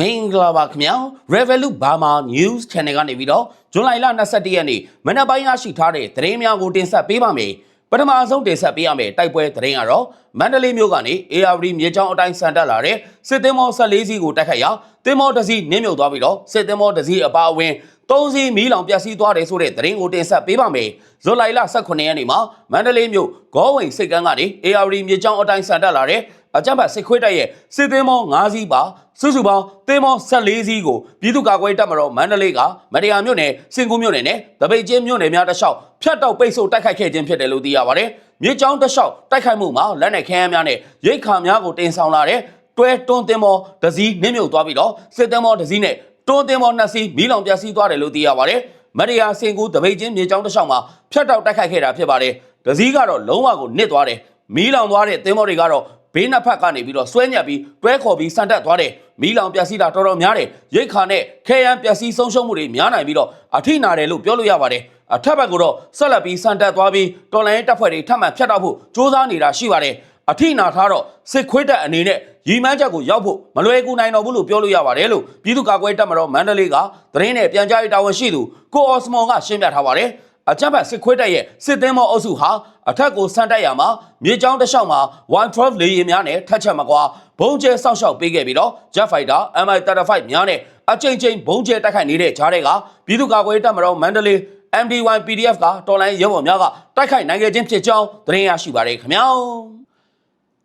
မင်္ဂလာပါခင်ဗျာ Revolut Burma News Channel ကနေပြီးတော့ဇွန်လ21ရက်နေ့မနက်ပိုင်းရရှိထားတဲ့သတင်းများကိုတင်ဆက်ပေးပါမယ်ပထမဆုံးတင်ဆက်ပေးရမယ့်တိုက်ပွဲသတင်းကတော့မန္တလေးမြို့ကနေ ARD မြေချောင်းအတိုင်းဆန်တက်လာတဲ့စစ်သင်္ဘော14စီးကိုတိုက်ခတ်ရာသင်္ဘောတစ်စီးနင်းမြုပ်သွားပြီးတော့စစ်သင်္ဘောတစ်စီးအပါအဝင်သုံးစီးမီးလောင်ပျက်စီးသွားတယ်ဆိုတဲ့သတင်းကိုတင်ဆက်ပေးပါမယ်ဇွန်လ18ရက်နေ့မှာမန္တလေးမြို့ဂေါဝင်စိတ်ကန်းကနေ ARD မြေချောင်းအတိုင်းဆန်တက်လာတဲ့ အကြမ်းဖက်စစ်ခွေးတပ်ရဲ့စစ်သင်းမော9စီးပါစုစုပေါင်းသင်းမော14စီးကိုပြည်သူ့ကာကွယ်တပ်မတော်မန္တလေးကမတရားမြို့နယ်စင်ကူးမြို့နယ်နဲ့တပိတ်ချင်းမြို့နယ်များတစ်လျှောက်ဖြတ်တောက်ပိတ်ဆို့တိုက်ခိုက်ခဲ့ခြင်းဖြစ်တယ်လို့သိရပါတယ်။မြေကြောင်းတစ်လျှောက်တိုက်ခိုက်မှုမှာလက်နက်ခဲယမ်းများနဲ့ရိတ်ခါများကိုတင်ဆောင်လာတဲ့တွဲတွန်းသင်းမောတစ်စီးနင်းမြုပ်သွားပြီးတော့စစ်သင်းမောတစ်စီးနဲ့တွန်းသင်းမောနှစ်စီးမီးလောင်ပျက်စီးသွားတယ်လို့သိရပါတယ်။မတရားစင်ကူးတပိတ်ချင်းမြေကြောင်းတစ်လျှောက်မှာဖြတ်တောက်တိုက်ခိုက်ခဲ့တာဖြစ်ပါတယ်။တစ်စီးကတော့လုံးဝကိုနစ်သွားတယ်။မီးလောင်သွားတဲ့သင်းမောတွေကတော့ ဘေးနှစ်ဖက်ကနေပြီးတော့ဆွဲညက်ပြီးတွဲခေါ်ပြီးစံတက်သွားတယ်မီးလောင်ပျက်စီးတာတော်တော်များတယ်ရိတ်ခါနဲ့ခဲယမ်းပျက်စီးဆုံးရှုံးမှုတွေများနိုင်ပြီးတော့အထိနာတယ်လို့ပြောလို့ရပါတယ်အထက်ဘက်ကတော့ဆက်လက်ပြီးစံတက်သွားပြီးတော်လိုင်းတပ်ဖွဲ့တွေထပ်မံဖျက်တောက်ဖို့စ조사နေတာရှိပါတယ်အထိနာထားတော့စစ်ခွေးတပ်အနေနဲ့ရီမန်းချက်ကိုရောက်ဖို့မလွယ်ကူနိုင်တော့ဘူးလို့ပြောလို့ရပါတယ်လို့ပြည်သူ့ကာကွယ်တပ်မတော်မန္တလေးကသတင်းနဲ့ပြန်ကြားရေးတာဝန်ရှိသူကိုအော်စမွန်ကရှင်းပြထားပါတယ် အကြမ်းဖက်စစ်ခွေးတပ်ရဲ့စစ်သင်းမောအုပ်စုဟာအထက်ကိုဆန်တက်ရမှာမြေကြောင်းတစ်လျှောက်မှာ112လေယာဉ်များနဲ့ထက်ချက်မကွာဘုံကျဲစောက်ရှောက်ပေးခဲ့ပြီးတော့ Jet Fighter MI35 များနဲ့အကြိမ်ကြိမ်ဘုံကျဲတိုက်ခိုက်နေတဲ့ဂျားတွေကပြည်သူ့ကာကွယ်တပ်မတော်မန္တလေး MD1 PDF ကတော်လိုင်းရဲဘော်များကတိုက်ခိုက်နိုင်ခဲ့ခြင်းဖြစ်ကြောင်းသတင်းရရှိပါရခင်ဗျာ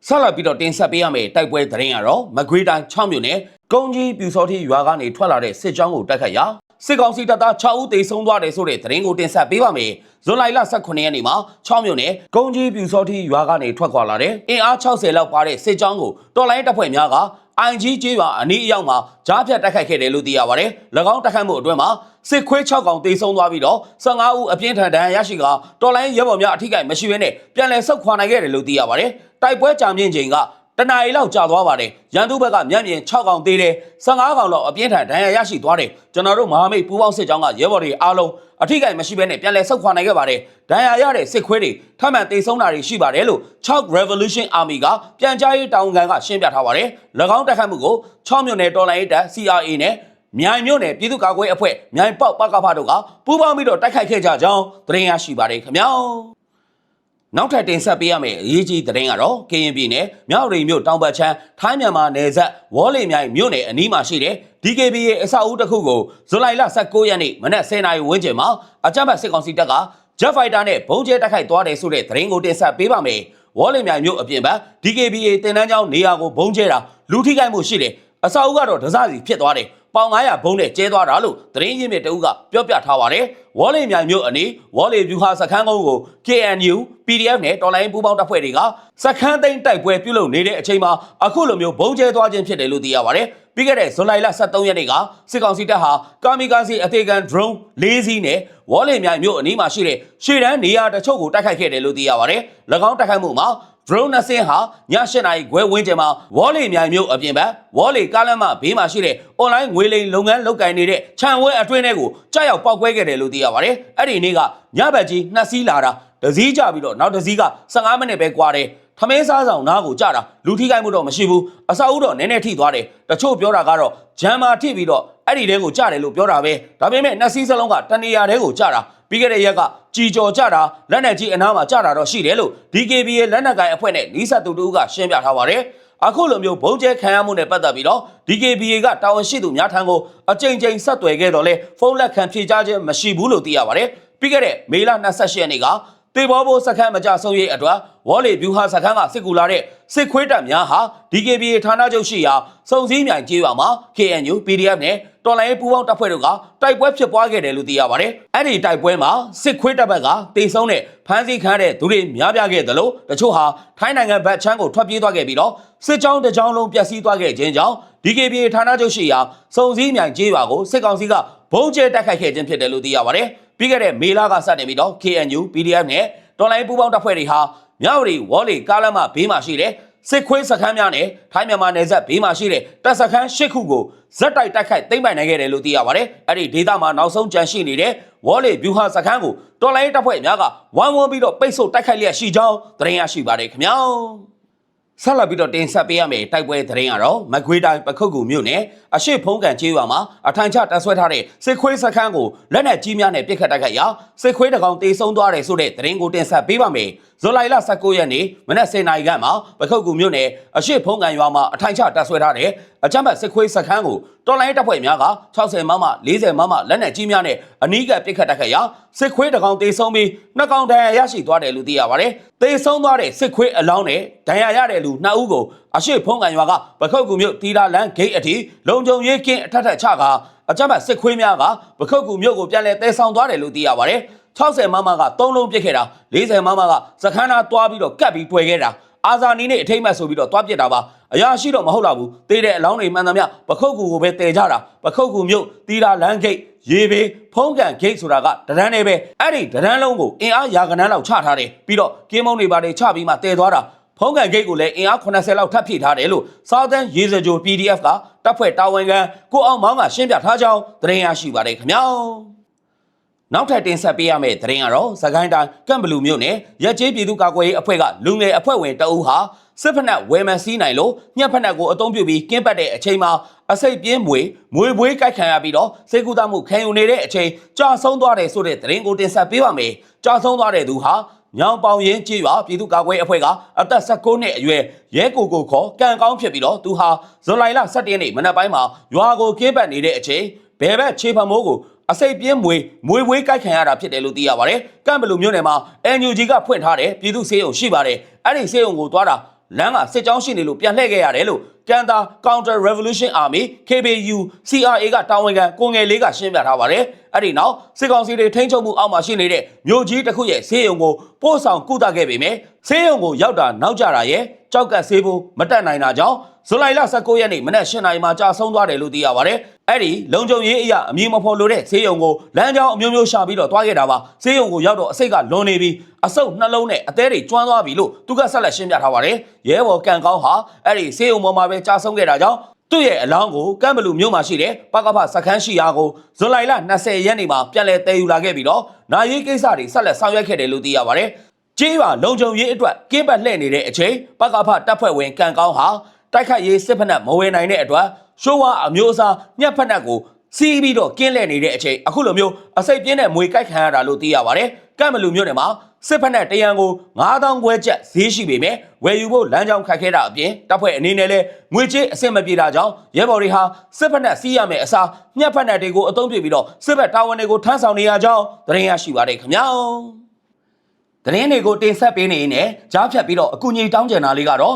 ဆက်လက်ပြီးတော့တင်ဆက်ပေးရမယ့်တိုက်ပွဲသတင်းကတော့မကွေးတိုင်း6မြို့နယ်ကုန်းကြီးပြူစောတိရွာကနေထွက်လာတဲ့စစ်ကြောင်းကိုတိုက်ခိုက်ရာ စစ်ကောင်စီတပ်သား6ဦးသေဆုံးသွားတယ်ဆိုတဲ့သတင်းကိုတင်ဆက်ပေးပါမယ်။ဇွန်လ18ရက်နေ့မှာ6မြို့နယ်ကုန်းကြီးပြူစောတိရွာကနေထွက်ခွာလာတဲ့အင်အား60လောက်ပါတဲ့စစ်ကြောင်းကိုတော်လိုင်းတပ်ဖွဲ့များက IG ကျေးရွာအနီးအရောက်မှာကြားဖြတ်တိုက်ခိုက်ခဲ့တယ်လို့သိရပါတယ်။၎င်းတိုက်ခိုက်မှုအတွင်းမှာစစ်ခွေး6កောင်သေဆုံးသွားပြီးတော့15ဦးအပြင်းထန်ဒဏ်ရာရရှိကတော်လိုင်းရဲဘော်များအထိကိမရှိဘဲနဲ့ပြန်လည်ဆုတ်ခွာနိုင်ခဲ့တယ်လို့သိရပါတယ်။တိုက်ပွဲကြာမြင့်ချိန်က တနအီလောက်ကြာသွားပါတယ်ရန်သူဘက်ကမျက်မြင်6កောင်သေးတယ်15កောင်လောက်အပြင်းထန်ဒဏ်ရာရရှိသွားတယ်ကျွန်တော်တို့မဟာမိတ်ပူးပေါင်းစစ်ကြောင်းကရဲဘော်တွေအားလုံးအထိကိမရှိဘဲနဲ့ပြန်လည်ဆုတ်ခွာနိုင်ခဲ့ပါတယ်ဒဏ်ရာရတဲ့စစ်ခွေးတွေထပ်မံတေဆုံးတာတွေရှိပါတယ်လို့6 Revolution Army ကပြန်ကြားရေးတာဝန်ခံကရှင်းပြထားပါတယ်၎င်းတက်ခတ်မှုကို6မြို့နယ်တော်လိုင်းရေးတပ် CRA နဲ့မြိုင်မြို့နယ်ပြည်သူ့ကာကွယ်အဖွဲ့မြိုင်ပေါက်ပကဖတို့ကပူးပေါင်းပြီးတော့တိုက်ခိုက်ခဲ့ကြကြောင်းသတင်းရရှိပါတယ်ခင်ဗျာ နောက်ထပ်တင်ဆက်ပေးရမယ့်အရေးကြီးသတင်းကတော့ကရင်ပြည်နယ်မြောက်ရိန်မြို့တောင်ပတ်ချမ်းထိုင်းမြန်မာနယ်စပ်ဝေါ်လီမြိုင်မြို့နယ်အနီးမှာရှိတဲ့ DKB ရဲ့အဆောက်အဦတစ်ခုကိုဇူလိုင်လ19ရက်နေ့မနက်10:00နာရီဝန်းကျင်မှာအကြမ်းဖက်စစ်ကောင်စီတပ်က Jet Fighter နဲ့ဘုံကျဲတိုက်ခိုက်သွားတယ်ဆိုတဲ့သတင်းကိုတင်ဆက်ပေးပါမယ်။ဝေါ်လီမြိုင်မြို့အပြင်ဘက် DKBA တင်တန်းကျောင်းနေရာကိုဘုံကျဲတာလူထိခိုက်မှုရှိတယ်။အဆောက်အဦကတော့ဒဇစီဖြစ်သွားတယ်။ ပေါင်900ဘုံနဲ့ကျဲသွားတာလို့သတင်းရင်းမြစ်တအုပ်ကပြောပြထားပါတယ်။ဝေါ်လီမြိုင်မြို့အနီးဝေါ်လီဗျူဟာစခန်းကုန်းကို KNU PDF နဲ့တော်လိုင်းပူးပေါင်းတပ်ဖွဲ့တွေကစခန်းသိမ်းတိုက်ပွဲပြုလုပ်နေတဲ့အချိန်မှာအခုလိုမျိုးဘုံကျဲသွားခြင်းဖြစ်တယ်လို့သိရပါတယ်။ပြီးခဲ့တဲ့ဇူလိုင်လ23ရက်နေ့ကစစ်ကောင်စီတပ်ဟာကာမီကာစီအသေးခံ drone ၄စီးနဲ့ဝေါ်လီမြိုင်မြို့အနီးမှာရှိတဲ့ရှေ့တန်းနေရာတချို့ကိုတိုက်ခိုက်ခဲ့တယ်လို့သိရပါတယ်။၎င်းတိုက်ခိုက်မှုမှာ drone နှစ်စင်းဟာည8နာရီခွဲဝန်းကျင်မှာဝေါ်လီမြိုင်မြို့အပြင်ဘက်ဝေါ်လီကားလမ်းမဘေးမှာရှိတဲ့ online ငွေလိမ်လုပ်ငန်းလုပ်ကိုင်နေတဲ့ခြံဝဲအတွင်းထဲကိုကြောက်ရောက်ပောက်ကွဲခဲ့တယ်လို့သိရပါတယ်။အဲ့ဒီနေ့ကညဘက်ကြီးနှစ်စီးလာတာတစည်းကြပြီးတော့နောက်တစည်းက15မိနစ်ပဲကွာတယ်။ထမင်းစားဆောင်နားကိုကြတာလူထိခိုက်မှုတော့မရှိဘူး။အဆောက်အဦတော့နည်းနည်းထိသွားတယ်။တချို့ပြောတာကတော့ဂျမ်မာထိပြီးတော့အဲ့ဒီတဲကိုကြတယ်လို့ပြောတာပဲ။ဒါပေမဲ့နှစ်စီးစလုံးကတနေရာတဲကိုကြတာ။ ပြီးခဲ့တဲ့ရက်ကကြည်ကြော်ကြတာလက်နက်ကြီးအနားမှာကြတာတော့ရှိတယ်လို့ DKB ရဲ့လက်နက်ကိုင်အဖွဲ့နဲ့နီးစပ်သူတို့ကရှင်းပြထားပါတယ်။အခုလိုမျိုးဘုံကျဲခံရမှုနဲ့ပတ်သက်ပြီးတော့ DKBA ကတာဝန်ရှိသူများထံကိုအကြိမ်ကြိမ်ဆက်သွယ်ခဲ့တော့လဲဖုန်းလက်ခံဖြေကြားခြင်းမရှိဘူးလို့သိရပါတယ်။ပြီးခဲ့တဲ့မေလ28ရက်နေ့ကတေဘောဘိုးစခန်းမကြဆုံးရေးအတွက်ဝေါ်လီဗျူဟာစခန်းကစစ်ကူလာတဲ့စစ်ခွေးတပ်များဟာ DKBA ဌာနချုပ်ရှိရာစုံစည်းမြိုင်ကျေးရွာမှာ KNU PDF နဲ့ တော်လိုင်းပူးပေါင်းတပ်ဖွဲ့တို့ကတိုက်ပွဲဖြစ်ပွားခဲ့တယ်လို့သိရပါတယ်။အဲ့ဒီတိုက်ပွဲမှာစစ်ခွေးတပ်ဘက်ကတေဆုံးတဲ့ဖမ်းဆီးခံတဲ့သူတွေများပြားခဲ့တယ်လို့တချို့ဟာထိုင်းနိုင်ငံဘက်ချမ်းကိုထွက်ပြေးသွားခဲ့ပြီးတော့စစ်ကြောင်းတစ်ကြောင်းလုံးပျက်စီးသွားခဲ့ခြင်းကြောင့် DKBA ဌာနချုပ်ရှိရာစုံစည်းမြိုင်ကျေးရွာကိုစစ်ကောင်စီကဘုံကျဲတိုက်ခိုက်ခဲ့ခြင်းဖြစ်တယ်လို့သိရပါတယ်။ပြီးခဲ့တဲ့မေလကစတင်ပြီးတော့ KNU PDF နဲ့တော်လိုင်းပူးပေါင်းတပ်ဖွဲ့တွေဟာမြောက်ရီဝေါ်လီကားလမ်းမဘေးမှာရှိတဲ့စစ်ခွေးစခန်းများနဲ့ထိုင်းမြန်မာနယ်စပ်ဘေးမှာရှိတဲ့တပ်စခန်း၈ခုကို ဇက်တိုက်တိုက်ခိုက်သိမ်းပိုင်နိုင်ခဲ့တယ်လို့သိရပါတယ်။အဲ့ဒီဒေသမှာနောက်ဆုံးကြန့်ရှိနေတဲ့ဝေါ်လီဗျူဟာစခန်းကိုတော်လိုင်းတပ်ဖွဲ့များကဝိုင်းဝန်းပြီးတော့ပိတ်ဆို့တိုက်ခိုက်လျက်ရှိကြောင်းသတင်းရရှိပါတယ်ခင်ဗျာ။ဆက်လက်ပြီးတော့တင်ဆက်ပေးရမယ်တိုက်ပွဲသတင်းကတော့မကွေးတိုင်းပခုတ်ကူမြို့နယ် အရှိဖုံးကန်ကျေးရွာမှာအထိုင်ချတပ်ဆွဲထားတဲ့စစ်ခွေးစခန်းကိုလက်နက်ကြီးများနဲ့ပစ်ခတ်တိုက်ခိုက်ရာစစ်ခွေးတကောင်တေဆုံးသွားတယ်ဆိုတဲ့သတင်းကိုတင်ဆက်ပေးပါမယ်ဇူလိုင်လ19ရက်နေ့မနက်10:00နာရီခန့်မှာပခုတ်ကူမြို့နယ်အရှိဖုံးကန်ရွာမှာအထိုင်ချတပ်ဆွဲထားတဲ့အကြမ်းဖက်စစ်ခွေးစခန်းကိုတော်လိုင်းတပ်ဖွဲ့များက60မမ40မမလက်နက်ကြီးများနဲ့အနီးကပစ်ခတ်တိုက်ခိုက်ရာစစ်ခွေးတကောင်တေဆုံးပြီးနှစ်ကောင်ဒဏ်ရာရရှိသွားတယ်လို့သိရပါတယ်တေဆုံးသွားတဲ့စစ်ခွေးအလောင်းနဲ့ဒဏ်ရာရတဲ့လူနှစ်ဦးကိုအရှိဖုံးကန်ရွာကပခုတ်ကူမြို့တီလာလန်ဂိတ်အထိလုံခြုံရေးကင်းအထက်ထက်ချကအကြမ်းဖက်စစ်ခွေးများကပခုတ်ကူမြို့ကိုပြန်လည်တဲဆောင်သွားတယ်လို့သိရပါတယ်60မမက3လုံးပစ်ခဲ့တာ40မမကစခန်းသားတွားပြီးတော့ကတ်ပြီးတွေ့ခဲ့တာအာဇာနီနဲ့အထိမ့်မှတ်ဆိုပြီးတော့တွားပစ်တာပါအရာရှိတော့မဟုတ်တော့ဘူးတေးတဲ့အလောင်းတွေမှန်သမျှပခုတ်ကူကိုပဲတည်ကြတာပခုတ်ကူမြို့တီလာလန်ဂိတ်ရေဘေးဖုံးကန်ဂိတ်ဆိုတာကတရန်နေပဲအဲ့ဒီတရန်လုံးကိုအင်အားရာကနန်းလောက်ချထားတယ်ပြီးတော့ကင်းမုံတွေပါတယ်ချပြီးမှတည်သွားတာ ဖုံးကန်ဂိတ်ကိုလည်းအင်အား80လောက်ထပ်ဖြည့်ထားတယ်လို့ Southern ရေစကြို PDF ကတပ်ဖွဲ့တာဝန်ခံကိုအောင်မောင်းကရှင်းပြထားကြောင်းသတင်းရရှိပါတယ်ခင်ဗျာနောက်ထပ်တင်ဆက်ပေးရမယ့်သတင်းကတော့သခိုင်းတိုင်းကမ်ဘလူမြို့နယ်ရက်ကျေးပြည်သူ့ကာကွယ်ရေးအဖွဲ့ကလူငယ်အဖွဲ့ဝင်တအူးဟာစစ်ဖက်နှက်ဝယ်မစီးနိုင်လို့ညှက်ဖက်နှက်ကိုအသုံးပြုပြီးကင်းပတ်တဲ့အချိန်မှာအစိတ်ပြင်းမွေမွေပွေးကြိုက်ခံရပြီးတော့စေကူတမှုခံယူနေတဲ့အချိန်ကြာဆုံးသွားတယ်ဆိုတဲ့သတင်းကိုတင်ဆက်ပေးပါမယ်ကြာဆုံးသွားတဲ့သူဟာ ညောင်ပေါင်ရင်ကြေးရွာပြည်သူ့ကာကွယ်အဖွဲ့ကအသက်16နှစ်အရွယ်ရဲကိုကိုခေါ်ကံကောင်းဖြစ်ပြီးတော့သူဟာဇွန်လ17ရက်နေ့မနက်ပိုင်းမှာရွာကိုကင်းပတ်နေတဲ့အချိန်ဘယ်ဘက်ခြေဖမိုးကိုအစိတ်ပြင်းမွေမွေဝေးကြိုက်ခံရတာဖြစ်တယ်လို့သိရပါတယ်။ကမ်ဘလူမြို့နယ်မှာ NUG ကဖွင့်ထားတဲ့ပြည်သူ့စေယုံရှိပါတယ်။အဲ့ဒီစေယုံကိုသွားတာလမ်းကစစ်ကြောင်းရှိနေလို့ပြန်လှည့်ခဲ့ရတယ်လို့ကန်တာ Counter Revolution Army KBU CRA ကတာဝန်ခံကိုငယ်လေးကရှင်းပြထားပါတယ်။အဲ့ဒီနောက်စစ်ကောင်စီတွေထိန်းချုပ်မှုအောက်မှာရှိနေတဲ့မြို့ကြီးတစ်ခုရဲ့စေယုံကိုပို့ဆောင်ကုသခဲ့ပေမယ့်စေယုံကိုရောက်တာနောက်ကျတာရဲ့ကြောက်ကတ်ဆေးဖို့မတက်နိုင်တာကြောင့်ဇူလိုင်လ19ရက်နေ့မနက်8:00နာရီမှာကြာဆုံးသွားတယ်လို့သိရပါတယ်။အဲ့ဒီလုံခြုံရေးအရာအမည်မဖော်လို့တဲ့ဈေးရုံကိုလမ်းကြောင်းအမျိုးမျိုးရှာပြီးတော့တွားခဲ့တာပါ။ဈေးရုံကိုရောက်တော့အစိတ်ကလွန်နေပြီးအဆုတ်နှလုံးနဲ့အသေးတွေကျွမ်းသွားပြီလို့သူကဆက်လက်ရှင်းပြထားပါတယ်။ရဲဘော်ကန်ကောင်းဟာအဲ့ဒီဈေးရုံပေါ်မှာပဲကြာဆုံးခဲ့တာကြောင့်သူ့ရဲ့အလောင်းကိုကမ်ဘလူမြို့မှာရှိတဲ့ပကဖစခန်းရှိရာကိုဇွန်လ20ရက်နေ့မှာပြန်လည်တည်ယူလာခဲ့ပြီးတော့နာရီကိစ္စတွေဆက်လက်ဆောင်ရွက်ခဲ့တယ်လို့သိရပါတယ်။ကျေးရွာလုံခြုံရေးအတွက်ကင်းပတ်လှည့်နေတဲ့အချိန်ပကဖတပ်ဖွဲ့ဝင်ကန်ကောင်းဟာတိုက်ခိုက်ရေးစစ်ဖက်နှက်မဝယ်နိုင်တဲ့အတွက်ရှိုးဝါအမျိုးအစားညက်ဖက်နှက်ကိုစီးပြီးတော့ကင်းလဲနေတဲ့အချိန်အခုလိုမျိုးအစိတ်ပြင်းတဲ့မွေကြိုက်ခံရတာလို့သိရပါတယ်။ကမ်မလူမျိုးနယ်မှာ စစ်ဖက်နှက်တရန်ကို9000ခွဲကျပ်ဈေးရှိပေမဲ့ဝယ်ယူဖို့လမ်းကြောင်းခက်ခဲတာအပြင်တပ်ဖွဲ့အနေနဲ့လည်းငွေကြေးအဆင်မပြေတာကြောင့်ရဲဘော်တွေဟာစစ်ဖက်နှက်စီးရမယ်အစားညက်ဖက်နှက်တွေကိုအသုံးပြုပြီးတော့စစ်ဘက်တာဝန်တွေကိုထမ်းဆောင်နေရကြောင်းသတင်းရရှိပါတယ်ခင်ဗျာ။သတင်းတွေကိုတင်ဆက်ပေးနေရင်လည်းကြားဖြတ်ပြီးတော့အကူအညီတောင်းကျင်တာလေးကတော့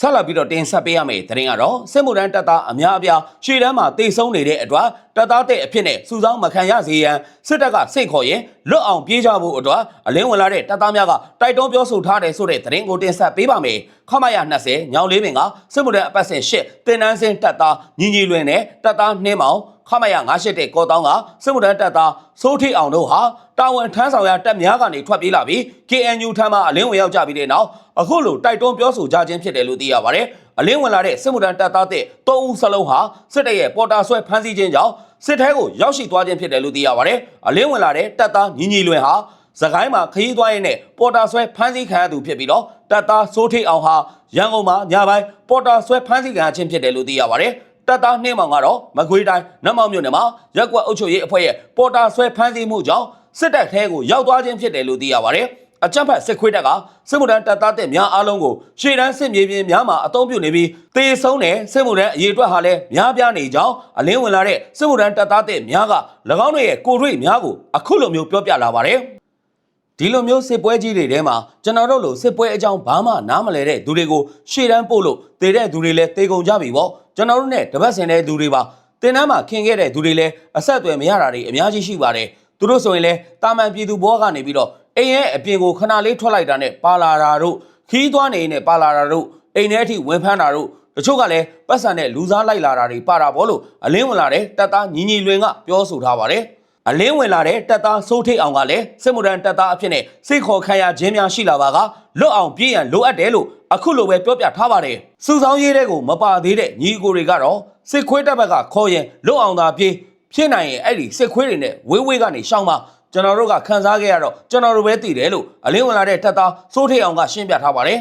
ဆက်လက်ပြီးတော့တင်ဆက်ပေးရမယ့်သတင်းကတော့စစ်မှုထမ်းတပ်သားအများအပြားရှေ့တန်းမှာတိတ်ဆုံးနေတဲ့အတွက်တပ်သားတဲ့အဖြစ်နဲ့စုဆောင်းမခံရစေရန်စစ်တပ်ကစိတ်ခေါ်ရင်လွတ်အောင်ပြေးကြဖို့အတွက်အလင်းဝင်လာတဲ့တပ်သားများကတိုက်တွန်းပြောဆိုထားတယ်ဆိုတဲ့သတင်းကိုတင်ဆက်ပေးပါမယ်ခမရ20ညောင်လေးပင်ကစစ်မှုထမ်းအပတ်စဉ်8တင်နန်းစင်းတပ်သားညီညီလွင်နဲ့တပ်သားနှင်းမောင် ခမရ98တဲ့ကောတောင်းကစစ်မှုထမ်းတပ်သားစိုးထိအောင်တို့ဟာတာဝန်ထမ်းဆောင်ရတပ်များကနေထွက်ပြေးလာပြီး KNU ထမ်းမှအလင်းဝင်ရောက်ကြပြီးတဲ့နောက်အခုလိုတိုက်တွန်းပြောဆိုကြခြင်းဖြစ်တယ်လို့သိရပါတယ်။အလင်းဝင်လာတဲ့စစ်မှုထမ်းတပ်သားတဲ့၃ဦးစလုံးဟာစစ်တပ်ရဲ့ပေါ်တာဆွဲဖမ်းဆီးခြင်းကြောင့်စစ်ထဲကိုရောက်ရှိသွားခြင်းဖြစ်တယ်လို့သိရပါတယ်။အလင်းဝင်လာတဲ့တပ်သားညီညီလွင်ဟာစကိုင်းမှာခရီးသွားရင်းနဲ့ပေါ်တာဆွဲဖမ်းဆီးခံရသူဖြစ်ပြီးတော့တပ်သားစိုးထိအောင်ဟာရန်ကုန်မှာညပိုင်းပေါ်တာဆွဲဖမ်းဆီးခံရခြင်းဖြစ်တယ်လို့သိရပါတယ်။ တပ်သားနှင်းမောင်ကတော့မကွေးတိုင်းနတ်မောင်မြို့နယ်မှာရက်ကွက်အုပ်ချုပ်ရေးအဖွဲ့ရဲ့ပေါ်တာဆွဲဖမ်းဆီးမှုကြောင့်စစ်တပ်ထဲကိုရောက်သွားခြင်းဖြစ်တယ်လို့သိရပါတယ်။အကြမ်းဖက်စစ်ခွေးတပ်ကစစ်မှုထမ်းတပ်သားတဲ့များအားလုံးကိုရှေ့တန်းစစ်မြေပြင်များမှာအသုံးပြုနေပြီးတေဆုံးတဲ့စစ်မှုထမ်းအရေးအတွက်ဟာလည်းများပြားနေကြောင်းအလင်းဝင်လာတဲ့စစ်မှုထမ်းတပ်သားတဲ့များက၎င်းတို့ရဲ့ကိုယ်တွေ့များကိုအခုလိုမျိုးပြောပြလာပါတယ်။ဒီလိုမျိုးစစ်ပွဲကြီးတွေထဲမှာကျွန်တော်တို့လိုစစ်ပွဲအကြောင်းဘာမှနားမလဲတဲ့သူတွေကိုရှေ့တန်းပို့လို့တေတဲ့သူတွေလည်းတေကုန်ကြပြီပေါ့ ကျွန်တော်တို့ ਨੇ တပတ်စင်တဲ့သူတွေပါတင်တန်းမှာခင်ခဲ့တဲ့သူတွေလည်းအဆက်အသွယ်မရတာတွေအများကြီးရှိပါတယ်သူတို့ဆိုရင်လည်းတာမန်ပြည်သူဘောကနေပြီးတော့အိမ်ရဲ့အပြင်ကိုခဏလေးထွက်လိုက်တာနဲ့ပါလာတာတို့ခီးသွားနေနေပါလာတာတို့အိမ်ထဲအထိဝင်ဖမ်းတာတို့တချို့ကလည်းပတ်စံနဲ့လူစားလိုက်လာတာတွေပါတာပေါ့လို့အလင်းဝင်လာတဲ့တပ်သားညီညီလွင်ကပြောဆိုထားပါတယ် အလင်းဝင်လာတဲ့တပ်သားစိုးထိတ်အောင်ကလည်းစစ်မှုထမ်းတပ်သားအဖြစ်နဲ့စိတ်ခေါ်ခံရခြင်းများရှိလာပါကလွတ်အောင်ပြေးရန်လိုအပ်တယ်လို့အခုလိုပဲပြောပြထားပါတယ်စူဆောင်းရေးတဲ့ကိုမပါသေးတဲ့ညီအကိုတွေကတော့စစ်ခွေးတပ်ဘက်ကခေါ်ရင်လွတ်အောင်သာပြေးဖြစ်နိုင်ရင်အဲ့ဒီစစ်ခွေးတွေနဲ့ဝေးဝေးကနေရှောင်းပါကျွန်တော်တို့ကခန်းစားခဲ့ရတော့ကျွန်တော်တို့ပဲတည်တယ်လို့အလင်းဝင်လာတဲ့တပ်သားစိုးထိတ်အောင်ကရှင်းပြထားပါတယ်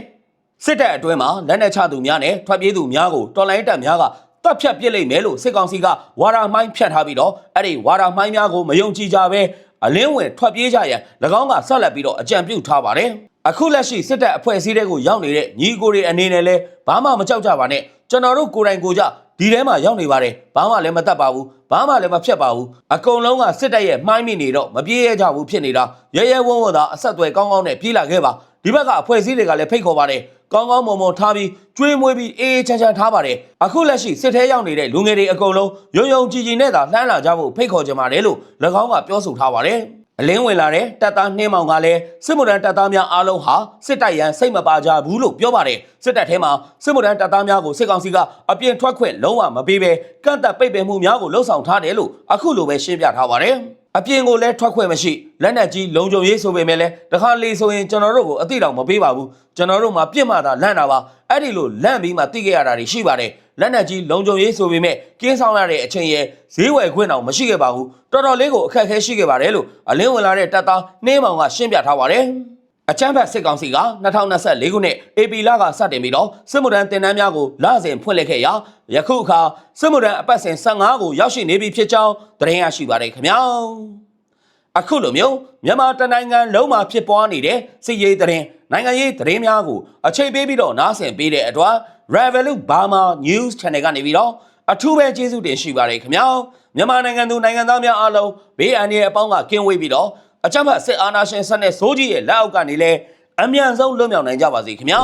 စစ်တပ်အတွင်းမှာလက်နက်ချသူများနဲ့ထွက်ပြေးသူများကိုတော်လိုင်းတပ်များက တပ်ဖြတ်ပစ်လိုက်မယ်လို့စစ်ကောင်စီကဝါရာမိုင်းဖြတ်ထားပြီးတော့အဲ့ဒီဝါရာမိုင်းများကိုမယုံကြည်ကြပဲအလင်းဝင်ထွက်ပြေးကြရန်၎င်းကဆက်လက်ပြီးတော့အကြံပြုထားပါတယ်အခုလက်ရှိစစ်တပ်အဖွဲ့အစည်းတွေကိုရောက်နေတဲ့ညီအကိုတွေအနေနဲ့လဲဘာမှမကြောက်ကြပါနဲ့ကျွန်တော်တို့ကိုယ်တိုင်ကိုယ်ကြဒီထဲမှာရောက်နေပါတယ်ဘာမှလည်းမတတ်ပါဘူးဘာမှလည်းမဖြတ်ပါဘူးအကုန်လုံးကစစ်တပ်ရဲ့မှိုင်းမိနေတော့မပြေးရကြဘူးဖြစ်နေတာရဲရဲဝုန်းဝုန်းသာအဆက်အသွယ်ကောင်းကောင်းနဲ့ပြေးလာခဲ့ပါဒီဘက်ကအဖွဲ့အစည်းတွေကလည်းဖိတ်ခေါ်ပါတယ်ကောင်းကောင်းမွန်မွန်ထားပြီးကျွေးမွေးပြီးအေးအေးချမ်းချမ်းထားပါတယ်အခုလက်ရှိစစ်ထဲရောက်နေတဲ့လူငယ်တွေအကုန်လုံးယုံယုံကြည်ကြည်နဲ့သာလှမ်းလာကြဖို့ဖိတ်ခေါ်ကြပါတယ်လို့၎င်းကပြောဆိုထားပါတယ်အလင်းဝင်လာတဲ့တပ်သားနှင်းမောင်ကလည်းစစ်မှုထမ်းတပ်သားများအားလုံးဟာစစ်တိုက်ရန်စိတ်မပါကြဘူးလို့ပြောပါတယ်စစ်တပ်ထဲမှာစစ်မှုထမ်းတပ်သားများကိုစစ်ကောင်စီကအပြင်ထွက်ခွင့်လုံးဝမပေးဘဲကန့်သက်ပိတ်ပင်မှုများကိုလှုံ့ဆော်ထားတယ်လို့အခုလိုပဲရှင်းပြထားပါတယ် အပြင်ကိုလည်းထွက်ခွင့်မရှိလက်နက်ကြီးလုံခြုံရေးဆိုပေမဲ့လည်းတခါလေဆိုရင်ကျွန်တော်တို့ကိုအသိတောင်မပေးပါဘူးကျွန်တော်တို့မှာပြစ်မှသာလန့်တာပါအဲ့ဒီလိုလန့်ပြီးမှတိခဲ့ရတာတွေရှိပါတယ်လက်နက်ကြီးလုံခြုံရေးဆိုပေမဲ့ကင်းဆောင်ရတဲ့အချိန်ရဲ့ဈေးဝယ်ခွင့်တောင်မရှိခဲ့ပါဘူးတော်တော်လေးကိုအခက်အခဲရှိခဲ့ပါတယ်လို့အလင်းဝင်လာတဲ့တပ်သားနှင်းမောင်ကရှင်းပြထားပါတယ် အချမ်းဘတ်စစ်ကောင်စီက2024ခုနှစ် AP လကစတင်ပြီးတော့စစ်မှုထမ်းတင်နန်းများကိုလစဉ်ဖွင့်လှစ်ခဲ့ရာယခုအခါစစ်မှုထမ်းအပတ်စဉ်15ကိုရောက်ရှိနေပြီဖြစ်ကြောင်းသတင်းရရှိပါတယ်ခင်ဗျာအခုလိုမျိုးမြန်မာတနိုင်ငံလုံးမှာဖြစ်ပွားနေတဲ့စစ်ရေးသတင်းနိုင်ငံရေးသတင်းများကိုအချိန်ပေးပြီးတော့နားဆင်ပေးတဲ့အတွက် Revolut Burma News Channel ကနေပြီးတော့အထူးပဲကျေးဇူးတင်ရှိပါတယ်ခင်ဗျာမြန်မာနိုင်ငံသူနိုင်ငံသားများအားလုံးဘေးအန္တရာယ်အပေါင်းကကင်းဝေးပြီးတော့ အကြမ်းဖက်စစ်အာဏာရှင်စနစ်စိုးကြီးရဲ့လက်အောက်ကနေလဲအမြန်ဆုံးလွတ်မြောက်နိုင်ကြပါစေခင်ဗျာ